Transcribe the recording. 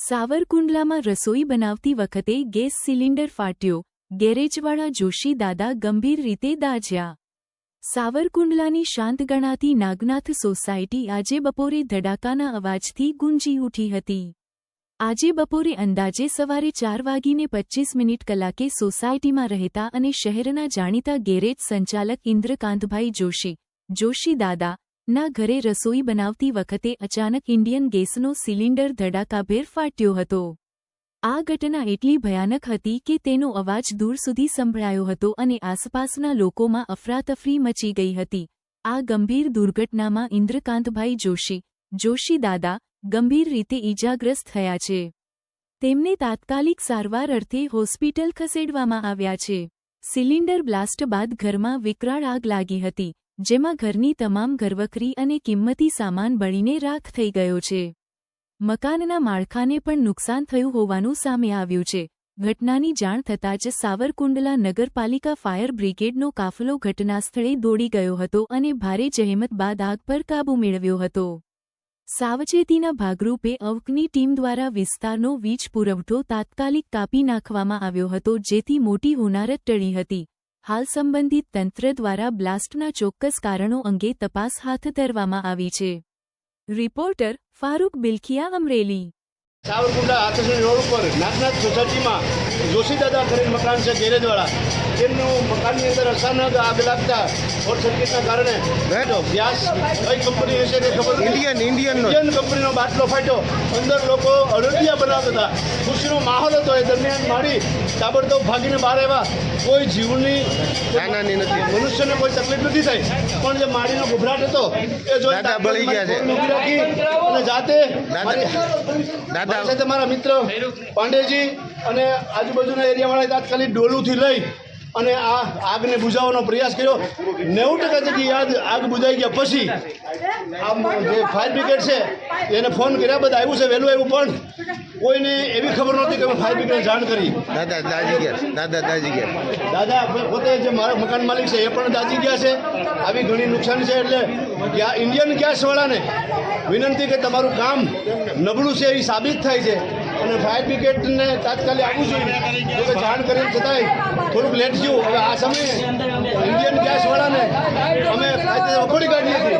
સાવરકુંડલામાં રસોઈ બનાવતી વખતે ગેસ સિલિન્ડર ફાટ્યો. ગેરેજવાળા જોશી દાદા ગંભીર રીતે દાઝ્યા સાવરકુંડલાની શાંત ગણાતી નાગનાથ સોસાયટી આજે બપોરે ધડાકાના અવાજથી ગુંજી ઉઠી હતી. આજે બપોરે અંદાજે સવારે ચાર વાગીને પચ્ચીસ મિનિટ કલાકે સોસાયટીમાં રહેતા અને શહેરના જાણીતા ગેરેજ સંચાલક ઇન્દ્રકાંતભાઈ જોશી જોશી દાદા ના ઘરે રસોઈ બનાવતી વખતે અચાનક ઇન્ડિયન ગેસનો સિલિન્ડર ધડાકાભેર ફાટ્યો હતો. આ ઘટના એટલી ભયાનક હતી કે તેનો અવાજ દૂર સુધી સંભળાયો હતો અને આસપાસના લોકોમાં અફરાતફરી મચી ગઈ હતી. આ ગંભીર દુર્ઘટનામાં ઇન્દ્રકાંતભાઈ જોશી જોશી દાદા, ગંભીર રીતે ઈજાગ્રસ્ત થયા છે. તેમને તાત્કાલિક સારવાર અર્થે હોસ્પિટલ ખસેડવામાં આવ્યા છે. સિલિન્ડર બ્લાસ્ટ બાદ ઘરમાં વિકરાળ આગ લાગી હતી. જેમાં ઘરની તમામ ઘરવખરી અને કિંમતી સામાન બળીને રાખ થઈ ગયો છે. મકાનના માળખાને પણ નુકસાન થયું હોવાનું સામે આવ્યું છે. ઘટનાની જાણ થતાં જ સાવરકુંડલા નગરપાલિકા ફાયર બ્રિગેડનો કાફલો ઘટનાસ્થળે દોડી ગયો હતો અને ભારે જહેમત બાદ આગ પર કાબૂ મેળવ્યો હતો. સાવચેતીના ભાગરૂપે અવકની ટીમ દ્વારા વિસ્તારનો વીજ પુરવઠો તાત્કાલિક કાપી નાખવામાં આવ્યો હતો, જેથી મોટી હોનારત ટળી હતી. હાલ સંબંધિત તંત્ર દ્વારા બ્લાસ્ટના ચોક્કસ કારણો અંગે તપાસ હાથ ધરવામાં આવી છે. રિપોર્ટર ફારૂક બિલખિયા અમરેલી. સાવરકુંડલા આકર્ષણ રોડ ઉપર નાગનાથ સોસાયટીમાં જોશીદાદા કરીને મકાન છે ગેરેજવાળા તેમનું મકાનની અંદર અચાનક આગ લાગતા શોર્ટ સર્કિટના કારણે ગેસ કઈ કંપની હશે તે ખબર ઇન્ડિયન ઇન્ડિયન ઇન્ડિયન કંપનીનો બાટલો ફાટ્યો. અંદર લોકો અડદિયા બનાવતા હતા. ખુશીનો માહોલ હતો. એ દરમિયાન મારી તાબડતોબ ભાગીને બહાર આવ્યા. કોઈ જીવની નાનાની નથી. મનુષ્યને કોઈ તકલીફ નથી થઈ. પણ જે માળીનો ગભરાટ હતો એ જોઈ બળી ગયા છે. અને જાતે દાદા સાથે મારા મિત્ર પાંડેજી અને આજુબાજુના એરિયાવાળાએ તાત્કાલિક ડોલુથી લઈ અને આ આગને બુઝાવવાનો પ્રયાસ કર્યો. નેવું ટકા જેટલી યાદ આગ બુઝાઈ ગયા પછી આમ જે ફાયર બ્રિગેડ છે, એને ફોન કર્યા, બધા આવ્યું છે, વહેલું આવ્યું, પણ કોઈને એવી ખબર નહોતી કે અમે ફાયર બ્રિગેડને જાણ કરી. દાદા દાજી ગયા દાદા દાજી ગયા દાદા પોતે જે મારા મકાન માલિક છે એ પણ દાજી ગયા છે. આવી ઘણી નુકસાન છે એટલે ઇન્ડિયન ગેસવાળાને વિનંતી કે તમારું કામ નબળું છે એ સાબિત થાય છે. અને ફાયર બ્રિગેડને તાત્કાલિક આવવું જોઈએ. તો જાણ કરી છતાંય થોડુંક લેટ થયું. હવે આ સમયે ઇન્ડિયન ગેસવાળાને અમે કાયદેસર વખોડી કાઢીએ છીએ.